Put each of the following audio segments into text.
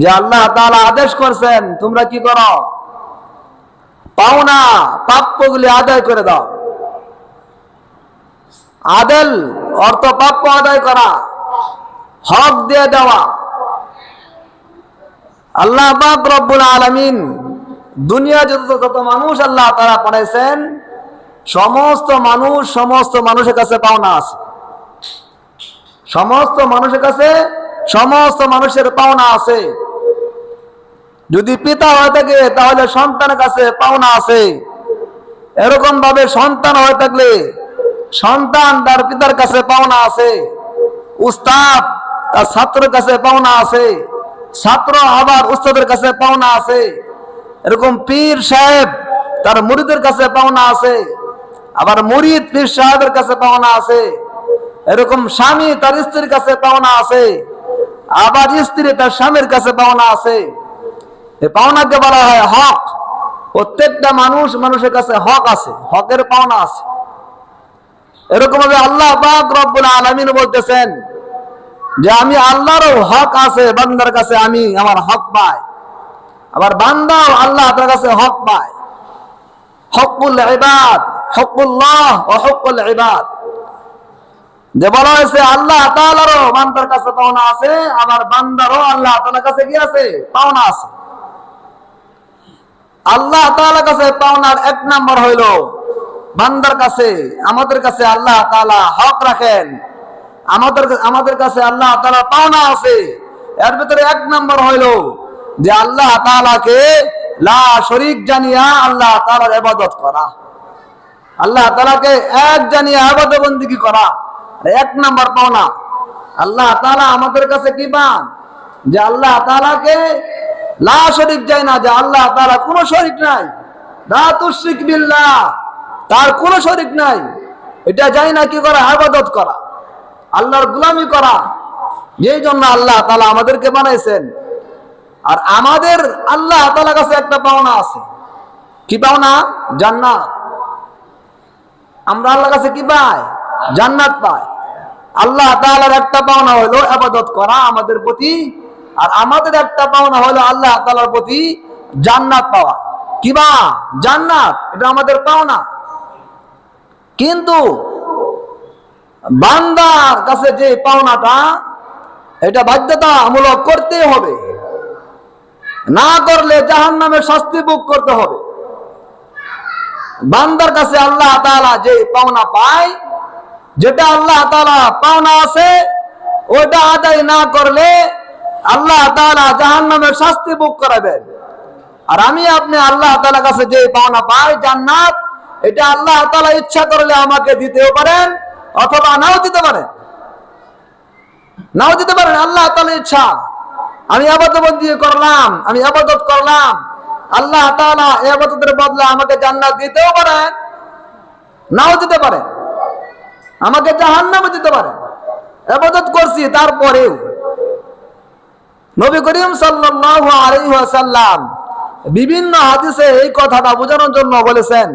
যে আল্লাহ তাআলা আদেশ করছেন, তোমরা কি করো? পাওনা প্রাপ্যগুলি আদায় করে দাও। আদেল অর্থ প্রাপ্য আদায় করা, হক দিয়ে দেওয়া। আল্লাহ রব্বুল আলামিন দুনিয়া যত যত মানুষ আল্লাহ তারা পাঠাইছেন সমস্ত মানুষ, সমস্ত মানুষের কাছে পাওনা আছে। সমস্ত মানুষের কাছে সমস্ত মানুষের পাওনা আছে। যদি পিতা হয়ে থাকে, তাহলে সন্তানের কাছে পাওনা আছে। এরকম ভাবে সন্তান হয়ে থাকলে সন্তান তার পিতার কাছে পাওনা আছে। উস্তাদ তার ছাত্রের কাছে পাওনা আছে। ছাত্র আবার উস্তাদের কাছে পাওনা আছে। এরকম পীর সাহেব তার মুরিদের কাছে পাওনা আছে। আবার মুরিদ পীর সাহেবের কাছে পাওনা আছে। এরকম স্বামী তার স্ত্রীর কাছে পাওনা আছে। আবার স্ত্রী তার স্বামীর কাছে পাওনা আছে। পাওনাকে বলা হয় হক। প্রত্যেকটা মানুষ মানুষের কাছে হক আছে, হকের পাওনা আছে। এরকম ভাবে আল্লাহ পাক রব্বুল আলামিন বলতেছেন যে, আমি আল্লাহরও হক আছে, বান্দার কাছে আমি আমার হক পাই। আবার বান্দাও আল্লাহ তার কাছে হক পায়। হকুল ইবাদ হকুল্লাহ ও হকুল ইবাদ। যে বলা হয়েছে, আল্লাহ তাআলারও বান্দার কাছে পাওনা আছে, আবার বান্দারও আল্লাহ তাআলার কাছে কি আছে? পাওনা আছে। আল্লাহ তাআলার কাছে পাওনার এক নাম্বার হইল, বান্দার কাছে, আমাদের কাছে আল্লাহ তাআলা হক রাখেন। আমাদের আমাদের কাছে আল্লাহ তাআলা পাওনা আছে। এর ভিতরে এক নাম্বার হইল যে আল্লাহ তাআলাকে লা শরীক জানিয়া আল্লাহ তাআলার এবাদত করা। আল্লাহ তালাকে এক জানিয়া ইবাদত বন্দেগী করা। এক নাম্বার পাওনা। আল্লাহ তাআলা আমাদের কাছে কি পান? যে আল্লাহ তাআলাকে লা শরীক যায় না, যে আল্লাহ তাআলা কোনো শরীক নাই। লা তুশরিক বিল্লাহ, তার কোনো শরীক নাই। এটা যাই না কি করা? ইবাদত করা। আল্লাহর গোলামি করা। যেই জন্য আল্লাহ তালা আমাদেরকে বানাইছেন। আর আমাদের আল্লাহ তাআলার কাছে একটা পাওনা আছে। কি পাওনা? জান্নাত। আমরা আল্লাহর কাছে কি পাই? জান্নাত পাই আল্লাহ তাআলার একটা পাওনা হলো আবাদত করা আমাদের প্রতি, আর আমাদের একটা পাওনা হলো আল্লাহ তাআলার প্রতি জান্নাত পাওয়া। কিবা জান্নাত, এটা আমাদের পাওনা। কিন্তু বান্দার কাছে যে পাওনাটা, এটা বাধ্যতামূলক করতে হবে। না করলে জাহান নামে শাস্তি ভোগ করতে হবে। বান্দার কাছে আল্লাহ তাআলা যে পাওনা পায় যেটা আল্লাহ তালা পাওনা আছে ওটা আদায় না করলে আল্লাহ তাআলা জাহান নামে শাস্তি ভোগ করাবেন। আর আমি আপনি আল্লাহ তাআলার কাছে যে পাওনা পাই, জান্নাত, এটা আল্লাহ তাআলা ইচ্ছা করলে আমাকে দিতেও পারেন অথবা নাও দিতে পারেন। নাও দিতে পারেন, আল্লাহ তাআলার ইচ্ছা। আমি আবাদত দিয়ে করলাম, আমি আবাদত করলাম। আল্লাহ তাআলা এই আবাদতের বদলে আমাকে জান্নাত দিতেও পারেন, নাও দিতে পারেন। আমাকে জাহান্নামে দিতে পারেন আবাদত করছি, তারপরেও। নবী করিম সাল্লাল্লাহু আলাইহি ওয়াসাল্লাম বিভিন্ন হাদিসে এই কথাটা বোঝানোর জন্য বলেছেন।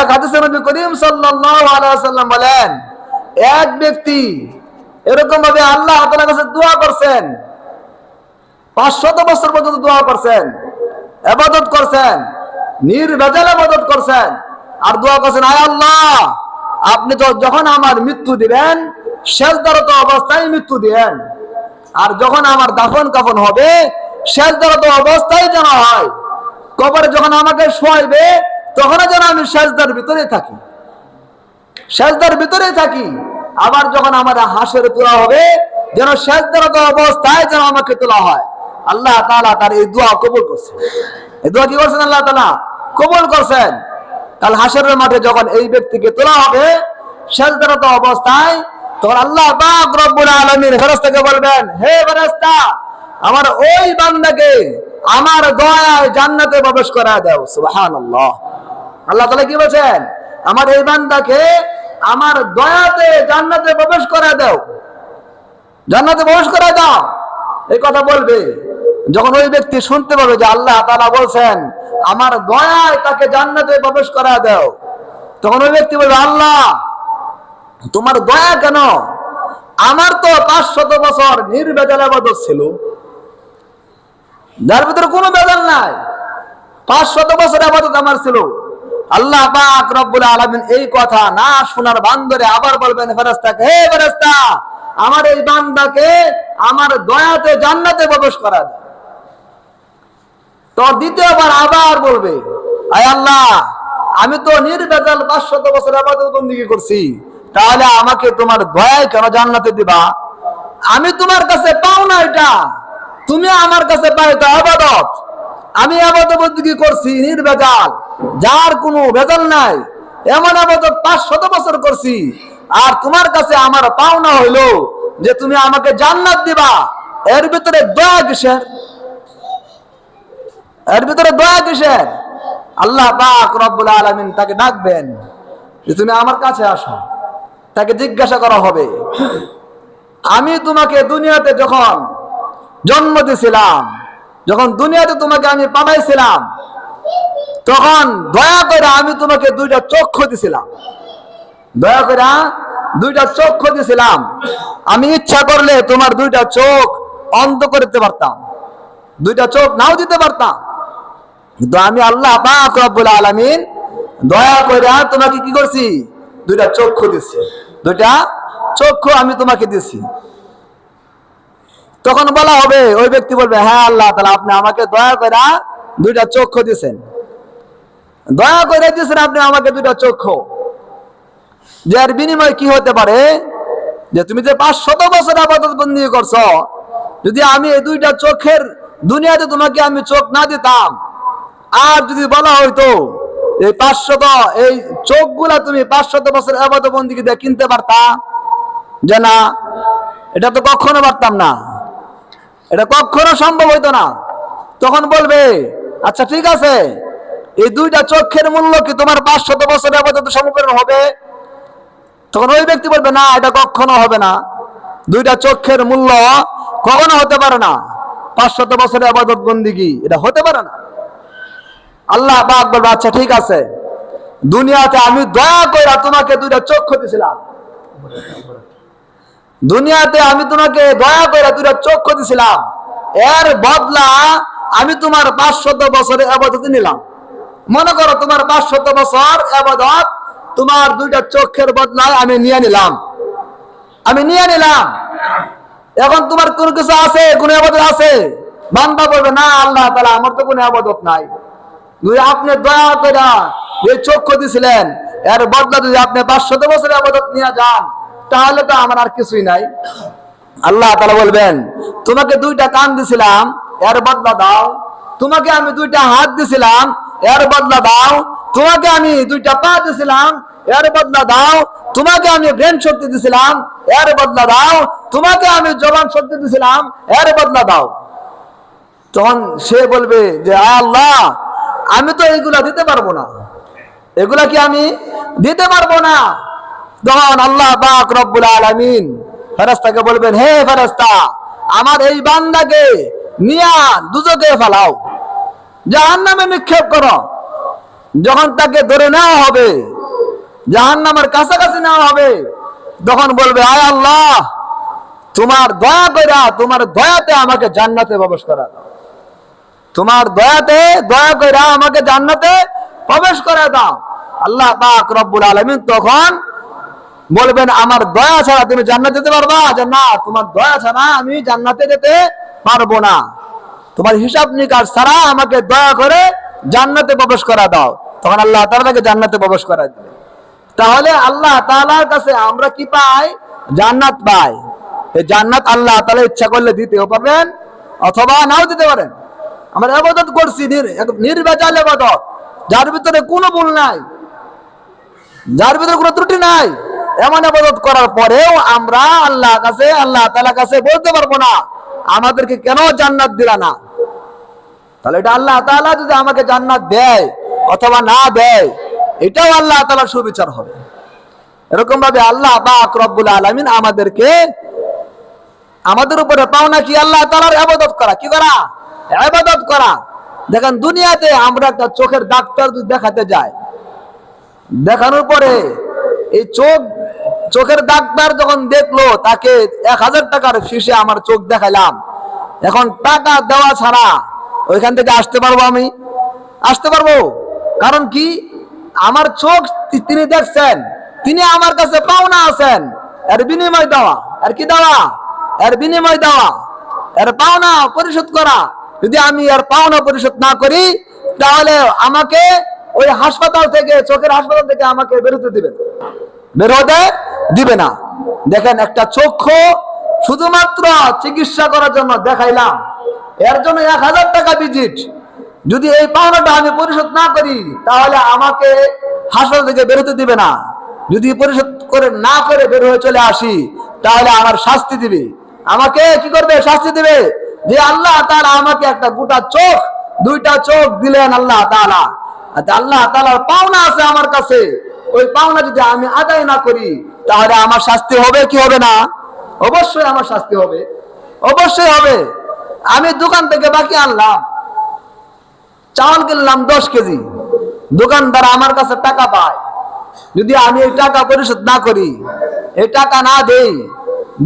এক হাদিসে নবী করিম সাল্লাল্লাহু আলাইহি ওয়াসাল্লাম বলেন, এক ব্যক্তি এরকম ভাবে আল্লাহ তাআলার কাছে দোয়া করছেন, পাঁচশত বছর পর্যন্ত দোয়া করছেন আবাদত করছেন, নির্ভেজাল আবাদত করছেন, আর দোয়া করছেন, আয় আল্লাহ আপনি যখন আমার মৃত্যু দিবেন শেষ দ্বারত অবস্থায় মৃত্যু দিবেন। আর যখন আমার দাফন কাফন হবে শেষ দ্বারত অবস্থায় যেন হয়, কবরে যখন আমাকে শোয়াইবে তখন যেন আমি শেষদার ভিতরে থাকি। শেষদার ভিতরে থাকি। আবার যখন আমার হাঁসের তোলা হবে, যেন শেষদারত অবস্থায় যেন আমাকে তোলা হয়। আল্লাহ তাআলা তার এই দোয়া কবুল করছে এই দোয়া কি করছেন আল্লাহ তালা কবুল করছেন। কাল হাসরের মাঠে যখন এই ব্যক্তিকে তোলা হবে শেষদারত অবস্থায় তখন আল্লাহ পাক রব্বুল আলামিন ফেরেশতাকে বলবেন, হে ফেরেশতা, আমার ওই বান্দাকে আমার দয়ায় জান্নাতে প্রবেশ করা দাও। সুবহানাল্লাহ। আল্লাহ তাআলা কি বলছেন? আমার এই বান্দাকে আমার দয়াতে জান্নাতে প্রবেশ করা দাও। জান্নাতে প্রবেশ করা দাও। এই কথা বলবে। যখন ওই ব্যক্তি শুনতে পাবে যে আল্লাহ তাআলা বলছেন, আমার দয়ায় তাকে জান্নাতে প্রবেশ করা দাও। তখন ওই ব্যক্তি বলবে, আল্লাহ, তোমার দয়া কেন? আমার তো পাঁচশত বছর নির্বেজাল আবাদত ছিল। যার ভিতরে কোনো বেজাল নাই। পাঁচ শত বছর আবাদত আমার ছিল। আল্লাহ পাক রব্বুল আলামিন এই কথা না শোনার বান্দরে আবার বলবেন ফেরেশতাকে হে ফেরেশতা, আমার এই বান্দাকে আমার দয়াতে জান্নাতে প্রবেশ করা দাও। তো দ্বিতীয়বার আবার বলবে, আয় আল্লাহ, আমি তো নির্বেজাল পাঁচশত বছর আবাদত বন্দিগি করছি, তাহলে আমাকে তোমার দয়ায় কেন জান্নাতে দিবা? আমি তোমার কাছে পাও না এটা। তুমি আমার কাছে পাই তো আবাদত। আমি আবাদত বন্দিগি করছি, নির্বেজাল। যার কোনো বেজাল নাই। এমন আবাদত পাঁচ শত বছর করছি। আর তোমার কাছে আমার পাওনা হইল যে তুমি আমাকে জান্নাত দিবা। এর ভিতরে দয়া কিসের? এর ভিতরে দয়া কিসের? আল্লাহ পাক রব্বুল আলামিন তাকে ডাকবেন যে তুমি আমার কাছে আসো। তাকে জিজ্ঞাসা করা হবে, আমি তোমাকে দুনিয়াতে যখন জন্ম দিয়েছিলাম যখন দুনিয়াতে তোমাকে আমি পাঠাইছিলাম, তখন দয়া করে আমি তোমাকে দুইটা চক্ষু দিছিলাম। দয়া করে দুইটা চক্ষু দিছিলাম। আমি ইচ্ছা করলে তোমার দুইটা চোখ অন্ধ করতে পারতাম, দুইটা চোখ নাও দিতে পারতাম। কিন্তু আমি আল্লাহ পাক রব্বুল আলামিন দয়া করে তোমাকে কি করছি? দুইটা চক্ষু দিছি। দুইটা চক্ষু আমি তোমাকে দিছি। তখন বলা হবে, ওই ব্যক্তি বলবে হ্যাঁ আল্লাহ তাআলা আপনি আমাকে দয়া করে দুইটা চক্ষু দিছেন। দয়া করে দিয়েছেন আপনি আমাকে দুইটা চক্ষু। যার বিনিময় কি হতে পারে? যে তুমি যে পাঁচ শত বছর আবাদত বন্দী করছ, যদি আমি এই দুইটা চোখের দুনিয়াতে তোমাকে আমি চোখ না দিতাম আর যদি বলা হইতো এই পাঁচশত, এই চোখগুলা তুমি পাঁচশত বছর আবাদ বন্দিকে কিনতে পারতা? যে না, এটা তো কখনো পারতাম না। এটা কখনো সম্ভব হইতো না। তখন বলবে আচ্ছা ঠিক আছে, এই দুইটা চোখের মূল্য কি তোমার পাঁচশত বছর আবাদত সমীকরণ হবে? তখন ওই ব্যক্তি বলবে, না, এটা কখনো হবে না। দুইটা চোখের মূল্য কখনো হতে পারে না। পাঁচশত বছরের আবাদত বন্দিগি এটা হতে পারে না। আল্লাহ পাক বলবে আচ্ছা ঠিক আছে। দুনিয়াতে আমি দয়া করে তোমাকে দুইটা চক্ষু দিছিলাম। দুনিয়াতে আমি তোমাকে দয়া করে দুইটা চক্ষু দিছিলাম। এর বদলা আমি তোমার পাঁচশত বছরে আবাদত নিলাম। মনে করো তোমার পাঁচশত বছর আবাদত, তোমার দুইটা চোখের বদলায় আমি নিয়ে নিলাম। আমি নিয়ে নিলাম। এখন তোমার কোন কিছু আছে? কোন আবাদত আছে? বান্দা বলবে, না, আল্লাহ তালা আমার তো কোনো আবাদত নাই। যদি আপনি দয়া করে যে চক্ষু দিছিলেন। এর বদলা যদি আপনি পাঁচশত বছরের আবাদত নিয়ে যান, তাহলে তো আমার আর কিছুই নাই। আল্লাহ তালা বলবেন, তোমাকে দুইটা কান দিছিলাম, এর বদলা দাও। তোমাকে আমি দুইটা হাত দিছিলাম, এর বদলা দাও। তোমাকে আমি দুইটা পা দিছিলাম, এর বদলা দাও। তোমাকে আমি ব্রেন শক্তি দিছিলাম, এর বদলা দাও। তোমাকে আমি জবান শক্তি দিছিলাম, এর বদলা দাও। তখন সে বলবে যে, আল্লাহ আমি তো এইগুলা দিতে পারব না। এগুলা কি আমি দিতে পারব না? তখন আল্লাহ পাক রব্বুল আলামিন ফেরেশতাকে বলবেন, হে ফেরেশতা, আমার এই বান্দাকে নিয়া দুজকে ফেলাও। জাহান্নামে নিক্ষেপ করো। যখন তাকে ধরে নেওয়া হবে, জাহান্নামের কাছাকাছি নেওয়া হবে, তখন বলবে, আয় আল্লাহ, তোমার দয়া কইরা, তোমার দয়াতে আমাকে জান্নাতে প্রবেশ করা তোমার দয়াতে, দয়া করে আমাকে জান্নাতে প্রবেশ করে দাও। আল্লাহ পাক রব্বুল আলামিন তখন বলবেন, আমার দয়া ছাড়া তুমি জান্নাত যেতে পারবা? যে, না, তোমার দয়া ছাড়া আমি জান্নাতে যেতে পারব না। তোমার হিসাব নিকাশ ছাড়া আমাকে দয়া করে জান্নাতে প্রবেশ করা দাও। তখন আল্লাহ তাআলাকে জান্নাতে প্রবেশ করা দিবে তাহলে আল্লাহ তাআলার কাছে আমরা কি পাই? জান্নাত পাই। এই জান্নাত আল্লাহ তাআলা ইচ্ছা করলে দিতেও পারবেন, অথবা নাও দিতে পারেন। আমরা আবাদত করছি নির- এক- নির্ভেজাল আবাদত, যার ভিতরে কোনো ভুল নাই। যার ভিতরে কোনো ত্রুটি নাই, এমন আবাদত করার পরেও আমরা আল্লাহ কাছে, আল্লাহ তাআলা কাছে বলতে পারব না, আমাদেরকে কেন জান্নাত দিলা না? তাহলে এটা আল্লাহ তাআলা যদি আমাকে জান্নাত দেয় অথবা না দেয়, এটাও আল্লাহ তাআলার সুবিচার হবে। এরকম ভাবে আল্লাহ পাক রব্বুল আলামিন আমাদেরকে, আমাদের উপরে পাওনা কি আল্লাহ তাআলার ইবাদত করা, কি করা? ইবাদত করা। দেখেন, দুনিয়াতে আমরা একটা চোখের ডাক্তার যদি দেখাতে যাই, দেখানোর পরে এই চোখ, চোখের ডাক্তার যখন দেখল, তাকে এক হাজার টাকার ফিসে আমার চোখ দেখাইলাম। এখন টাকা দেওয়া ছাড়া ওইখান থেকে আসতে পারব আমি? আসতে পারব। কারণ কি? আমার চোখ তিনি দেখছেন, তিনি আমার কাছে পাওনা আছেন। এর বিনিময় দেওয়া। আর কি দেওয়া? এর বিনিময় দেওয়া। এর পাওনা পরিশোধ করা। যদি আমি আর পাওনা পরিশোধ না করি, তাহলে আমাকে ওই হাসপাতাল থেকে, চোখের হাসপাতাল থেকে আমাকে বেরোতে দিবেন বের হতে দিবে না। দেখেন, একটা চক্ষু শুধুমাত্র চিকিৎসা করার জন্য দেখাইলাম। এর জন্য এক হাজার টাকা ভিজিট যদি এই পাওনাটা আমি পরিশোধ না করি, তাহলে আমাকে হাসপাতাল থেকে বেরোতে দিবে না। যদি পরিশোধ করে না করে বের হয়ে চলে আসি, তাহলে আমার শাস্তি দিবে। আমাকে কি করবে? শাস্তি দিবে? যে আল্লাহ তাআলা আমাকে একটা গোটা চোখ, দুইটা চোখ দিলেন আল্লাহ আর আল্লাহ তাআলার পাওনা আছে আমার কাছে, ওই পাওনা যদি আমি আদায় না করি, তাহলে আমার শাস্তি হবে কি হবে না? অবশ্যই আমার শাস্তি হবে। অবশ্যই হবে। আমি দোকান থেকে বাকি আনলাম। চাউল কিনলাম দশ কেজি। দোকানদার আমার কাছে টাকা পায়। যদি আমি এই টাকা পরিশোধ না করি, এই টাকা না দেই,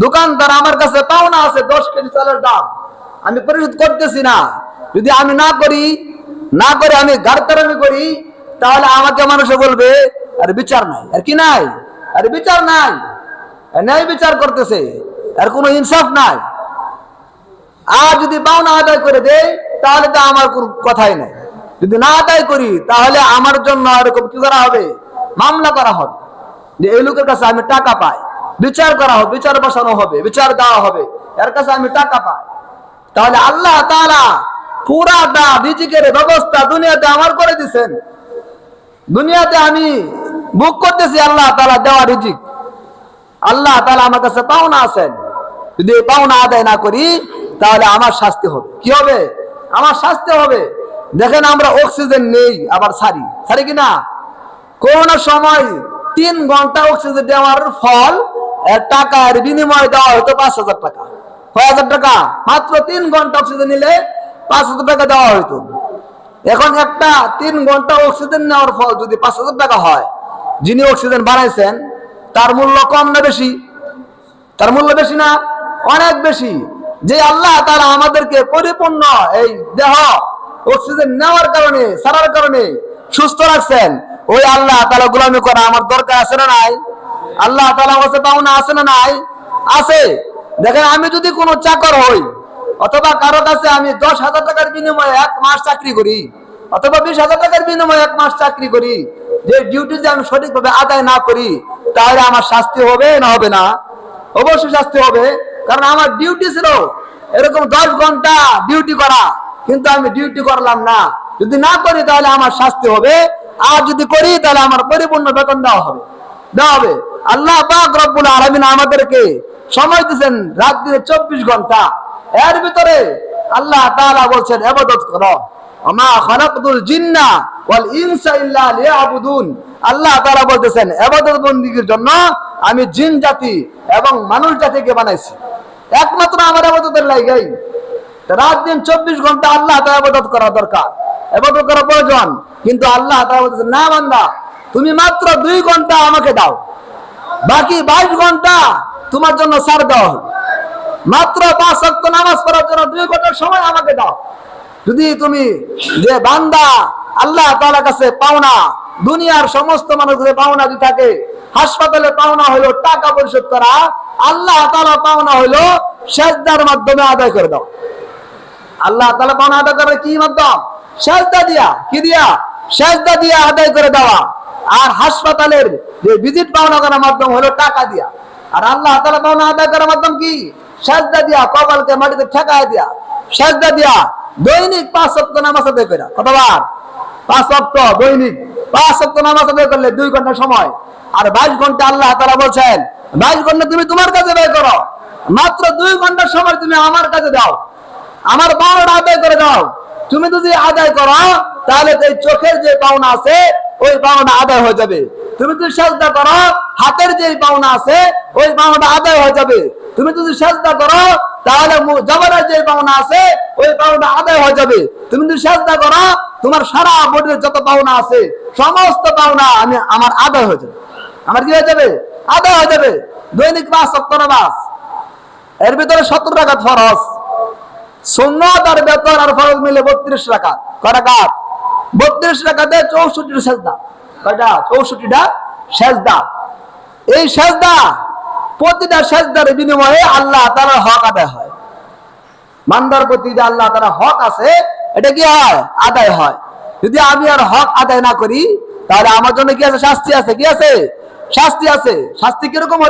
দোকানদার আমার কাছে পাওনা আছে দশ কেজি চালের দাম। আমি পরিশোধ করতেছি না। যদি আমি না করি, না করে আমি গাড়তারামি করি, তাহলে আমাকে মানুষে বলবে, আর বিচার নাই। আর কি নাই? আর বিচার নাই। ন্যায় বিচার করতেছে। আর কোনো ইনসাফ নাই। আর যদি পাওনা আদায় করে দেয়, তাহলে তো আমার কোনো কথাই নাই। যদি না আদায় করি, তাহলে আমার জন্য এরকম কি করা হবে? মামলা করা হবে। যে এই লোকের কাছে আমি টাকা পাই। বিচার করা হবে, বিচার বসানো হবে, বিচার দেওয়া হবে। এর কাছে আমি টাকা পাই। তাহলে আল্লাহ তাআলা পুরাটা রিজিকের ব্যবস্থা দুনিয়াতে আমার করে দিছেন। দুনিয়াতে আমি বুক করতেছি আল্লাহ তালা দেওয়া রিজিক। আল্লাহ তাআলা আমার কাছে পাওনা আছেন। যদি এই পাওনা আদায় না করি, তাহলে আমার শাস্তি হবে। কি হবে? আমার শাস্তি হবে। দেখেন আমরা অক্সিজেন নেই, আবার সারি সারি কিনা কোন সময় তিন ঘণ্টা অক্সিজেন দেওয়ার ফল টাকার বিনিময় দেওয়া হতো পাঁচ হাজার টাকা। ছয় হাজার টাকা। মাত্র তিন ঘণ্টা অক্সিজেন নিলে পাঁচ হাজার টাকা দেওয়া হতো এখন একটা তিন ঘণ্টা অক্সিজেন নেওয়ার ফল যদি পাঁচ হাজার টাকা হয়, যিনি অক্সিজেন বানাইছেন, তার মূল্য কম না বেশি? তার মূল্য বেশি না? অনেক বেশি। যে আল্লাহ তারা আমাদেরকে পরিপূর্ণ এই দেহ অক্সিজেন নেওয়ার কারণে সারার কারণে সুস্থ রাখছেন, ওই আল্লাহ তালা গুলামি করা আমার দরকার আছে না নাই? আল্লাহ তালা কাছে পাওনা আছে না নাই? আছে। দেখেন, আমি যদি কোনো চাকর হই, অথবা কারও কাছে আমি দশ হাজার টাকার বিনিময়ে এক মাস চাকরি করি, অথবা বিশ হাজার টাকার বিনিময়ে এক মাস চাকরি করি, যে ডিউটি যে আমি সঠিকভাবে আদায় না করি, তাহলে আমার শাস্তি হবে না হবে না? অবশ্যই শাস্তি হবে, কারণ আমার ডিউটি ছিল এরকম দশ ঘণ্টা ডিউটি করা, কিন্তু আমি ডিউটি করলাম না। যদি না করি, তাহলে আমার শাস্তি হবে, আর যদি করি, তাহলে আমার পরিপূর্ণ বেতন দেওয়া হবে। দেওয়া হবে। আল্লাহ পাক রব্বুল আলামিন আমাদেরকে সময় দিয়েছেন রাত দিনে চব্বিশ ঘণ্টা। এর ভিতরে আল্লাহ তাআলা বলছেন এবাদত করো। আমা খালাকতুল জিন্না ওয়াল ইনসা ইল্লা লিয়াবুদুন। আল্লাহ তাআলা বলতেছেন, ইবাদত বন্দিগির জন্য আমি জিন জাতি এবং মানুষ জাতিকে বানাইছি। একমাত্র আমার ইবাদতের লাগাই রাত দিন চব্বিশ ঘণ্টা আল্লাহ তাআলা ইবাদত করা দরকার। ইবাদত করা প্রয়োজন, কিন্তু আল্লাহ তাআলা বলতেছেন, না বান্দা, তুমি মাত্র দুই ঘণ্টা আমাকে দাও। বাকি বাইশ ঘণ্টা তোমার জন্য ছাড় দেওয়া হবে মাত্র পাঁচ সপ্তাহ নামাজ পড়ার জন্য দুই ঘণ্টার সময় আমাকে দাও। যদি তুমি যে বান্দা আল্লাহ তাআলার কাছে পাওনা, দুনিয়ার সমস্ত মানুষের পাওনা যদি থাকে, হাসপাতালে পাওনা হলো টাকা পরিশোধ করা, আল্লাহ তাআলা পাওনা হলো সেজদার মাধ্যমে আদায় করে দাও। আল্লাহ তাআলা পাওনা আদায় করার কি মাধ্যম? সেজদা দিয়া। কি দিয়া? সেজদা দিয়া আদায় করে দেওয়া। আর হাসপাতালের যে ভিজিট পাওনা করার মাধ্যম হলো টাকা দিয়া। আর আল্লাহ তাআলা পাওনা আদায় করার মাধ্যম কি? সেজদা দিয়া, কপালকে মাটিতে ঠেকায় দিয়া, সেজদা দিয়া দৈনিক পাঁচ সপ্তাহ নামাজ আদায় করে কতবার পাঁচ সপ্তাহ দৈনিক পাঁচ সপ্তাহ নামাজ আদায় করলে দুই ঘণ্টা সময়। আর বাইশ ঘণ্টা আল্লাহ তাআলা বলছেন, বাইশ ঘণ্টা তুমি তোমার কাছে ব্যয় করো। মাত্র দুই ঘণ্টার সময় তুমি আমার কাছে দাও। আমার পাওনাটা আদায় করে দাও। তুমি যদি আদায় করো, তাহলে এই চোখের যে পাওনা আছে ওই পাওনা আদায় হয়ে যাবে। তুমি যদি সাজদা করো, হাতের যে পাওনা আছে, ওই পাওনাটা আদায় হয়ে যাবে। তুমি যদি সাজদা করো, তাহলে জবরের যে পাওনা আছে, ওই পাওনা আদায় হয়ে যাবে। তুমি যদি সাজদা করো, তোমার সারা বডির যত পাওনা আছে, সমস্ত পাওনা আমি আমার আদায় হয়ে যাবে। আমার কি হয়ে যাবে? আদায় হয়ে যাবে। দৈনিক পাঁচ সপ্তাহ এর ভিতরে সত্তর টাকা ফরজ। সুন্নত আর বেতন আর ফরজ মিলে বত্রিশ রাকাত। কয় রাকাত? বত্রিশ রাকাতে চৌষট্টি সেজদা। কয়টা? চৌষট্টিটা সেজদা। এই সেজদা, প্রতিটা সেজদার বিনিময়ে আল্লাহ তাআলার হক আদায় হয়। মান্দার প্রতি যে আল্লাহ তারা হক আছে, এটা কি হয়? আদায় হয়। যদি আমি আর হক আদায় না করি, তাহলে আমার জন্য কি আছে? শাস্তি আছে? কি আছে? শাস্তি আছে। শাস্তি কীরকম